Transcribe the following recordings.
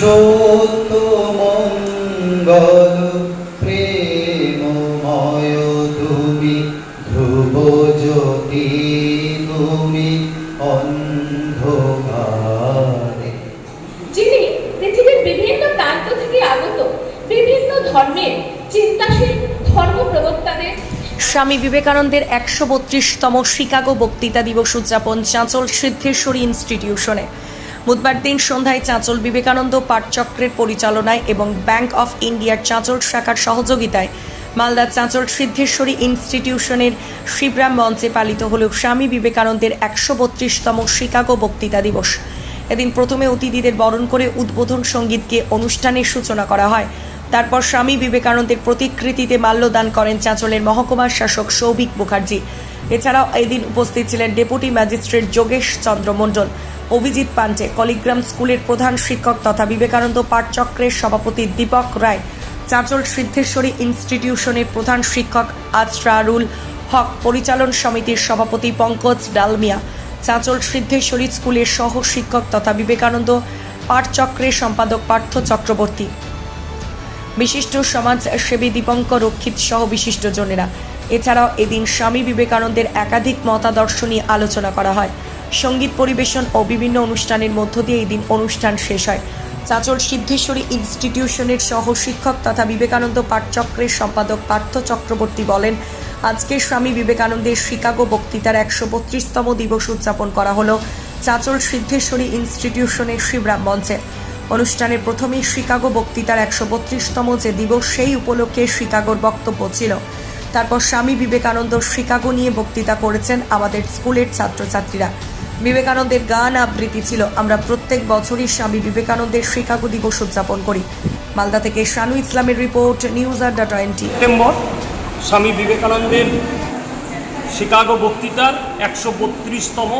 সত্য মঙ্গল প্রেমময় তুমি ধ্রুব জ্যোতি তুমি অন্ধকারে। যিনি পৃথিবীর বিভিন্ন প্রান্ত থেকে আগত বিভিন্ন ধর্মের চিন্তাশীল ধর্ম প্রবক্তাদের স্বামী বিবেকানন্দের একশো বত্রিশতম শিকাগো বক্তৃতা দিবস উদযাপন চাঁচল সিদ্ধেশ্বরী ইনস্টিটিউশনে। বুধবার দিন সন্ধ্যায় চাঁচল বিবেকানন্দ পাঠচক্রের পরিচালনায় এবং ব্যাংক অফ ইন্ডিয়ার চাঁচল শাখার সহযোগিতায় মালদা চাঁচল সিদ্ধেশ্বরী ইনস্টিটিউশনের শিবরাম মঞ্চে পালিত হল স্বামী বিবেকানন্দের একশো বত্রিশতম শিকাগো বক্তৃতা দিবস। এদিন প্রথমে অতিথিদের বরণ করে উদ্বোধন সঙ্গীতকে অনুষ্ঠানের সূচনা করা হয়। তারপর স্বামী বিবেকানন্দের প্রতিকৃতিতে মাল্যদান করেন চাঁচলের মহকুমার শাসক সৌভিক মুখার্জি। এছাড়াও এদিন উপস্থিত ছিলেন ডেপুটি ম্যাজিস্ট্রেট যোগেশ চন্দ্র মণ্ডল। অভিজিৎ পান্ডে, কলিগ্রাম স্কুলের প্রধান শিক্ষক তথা বিবেকানন্দ পাঠচক্রের সভাপতি দীপক রায়, চাঁচল সিদ্ধেশ্বরী ইনস্টিটিউশনের প্রধান শিক্ষক আজরারুল হক পরিচালন সমিতির সভাপতি পঙ্কজ ডালমিয়া, চাঁচল সিদ্ধেশ্বরী স্কুলের সহ শিক্ষক তথা বিবেকানন্দ পাঠচক্রের সম্পাদক পার্থ চক্রবর্তী। বিশিষ্ট সমাজসেবী দীপঙ্কর রক্ষিত সহ বিশিষ্টজনেরা এছাড়াও এদিন স্বামী বিবেকানন্দের একাধিক মতাদর্শ নিয়ে আলোচনা করা হয়। সংগীত পরিবেশন ও বিভিন্ন অনুষ্ঠানের মধ্য দিয়ে এই দিন অনুষ্ঠান শেষ হয়। চাচল সিদ্ধেশ্বরী ইনস্টিটিউশনের সহ শিক্ষক তথা বিবেকানন্দ পাঠচক্রের সম্পাদক পার্থ চক্রবর্তী বলেন, আজকে স্বামী বিবেকানন্দের শিকাগো বক্তৃতার একশো বত্রিশতম দিবস উদযাপন করা হলো চাচল সিদ্ধেশ্বরী ইনস্টিটিউশনের শিবরাম মঞ্চে। অনুষ্ঠানের প্রথমেই শিকাগো বক্তৃতার একশো বত্রিশতম যে দিবস, সেই উপলক্ষে শিকাগোর বক্তব্য ছিল। তারপর স্বামী বিবেকানন্দ শিকাগো নিয়ে বক্তৃতা করেছেন আমাদের স্কুলের ছাত্রছাত্রীরা। বিবেকানন্দের গান আবৃত্তি ছিল। আমরা প্রত্যেক বছরই স্বামী বিবেকানন্দের শিকাগো দিবস উদযাপন করি। মালদা থেকে শানু ইসলামের report, news Adda twenty. September, Swami বিবেকানন্দের শিকাগো বক্তৃতার একশো বত্রিশতম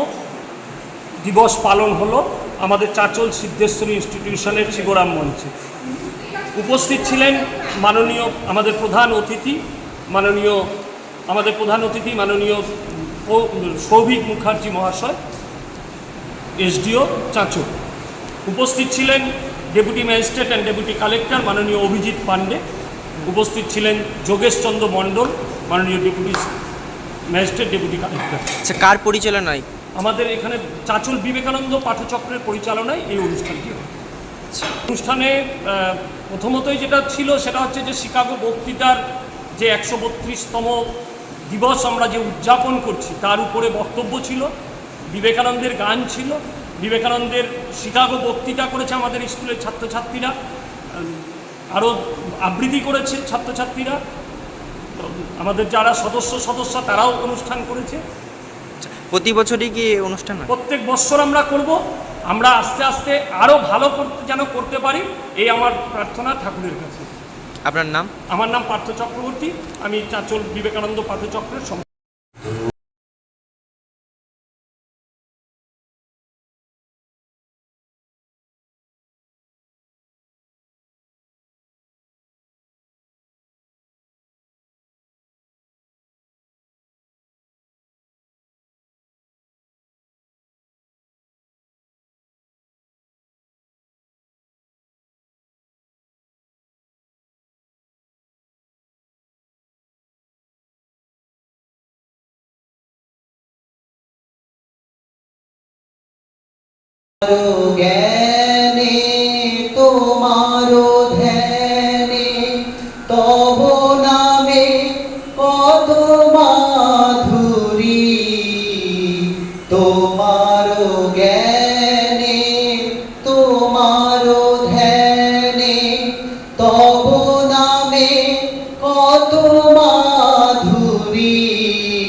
দিবস পালন হলো আমাদের চাচল সিদ্ধেশ্বরী ইনস্টিটিউশনের শিবরাম মঞ্চে। উপস্থিত ছিলেন মাননীয় আমাদের প্রধান অতিথি, মাননীয়, আমাদের প্রধান অতিথি মাননীয় সৌভিক মুখার্জি মহাশয়। এসডিও চাঁচল উপস্থিত ছিলেন deputy magistrate and deputy collector মাননীয় অভিজিৎ পান্ডে উপস্থিত ছিলেন যোগেশচন্দ্র মণ্ডল মাননীয় ডেপুটি ম্যাজিস্ট্রেট ডেপুটি কালেক্টর। আচ্ছা কার পরিচালনায়? আমাদের এখানে চাচল বিবেকানন্দ পাঠচক্রের পরিচালনায় এই অনুষ্ঠানটি অনুষ্ঠানে প্রথমতই যেটা ছিল সেটা হচ্ছে যে শিকাগো বক্তৃতার যে একশো বত্রিশতম দিবস আমরা যে উদযাপন করছি তার উপরে বক্তব্য ছিল। বিবেকানন্দের গান ছিল বিবেকানন্দের শিকাগো বক্তৃতা করেছে আমাদের স্কুলের ছাত্রছাত্রীরা আরও আবৃত্তি করেছে ছাত্রছাত্রীরা আমাদের যারা সদস্য সদস্য তারাও অনুষ্ঠান করেছে। প্রতি বছরই কি অনুষ্ঠান প্রত্যেক বছর আমরা করব আমরা আস্তে আস্তে আরও ভালো করতে যেন করতে পারি এই আমার প্রার্থনা ঠাকুরের কাছে। আপনার নাম? আমার নাম পার্থ চক্রবর্তী আমি চাঁচল বিবেকানন্দ পাঠচক্রের সম Yoga.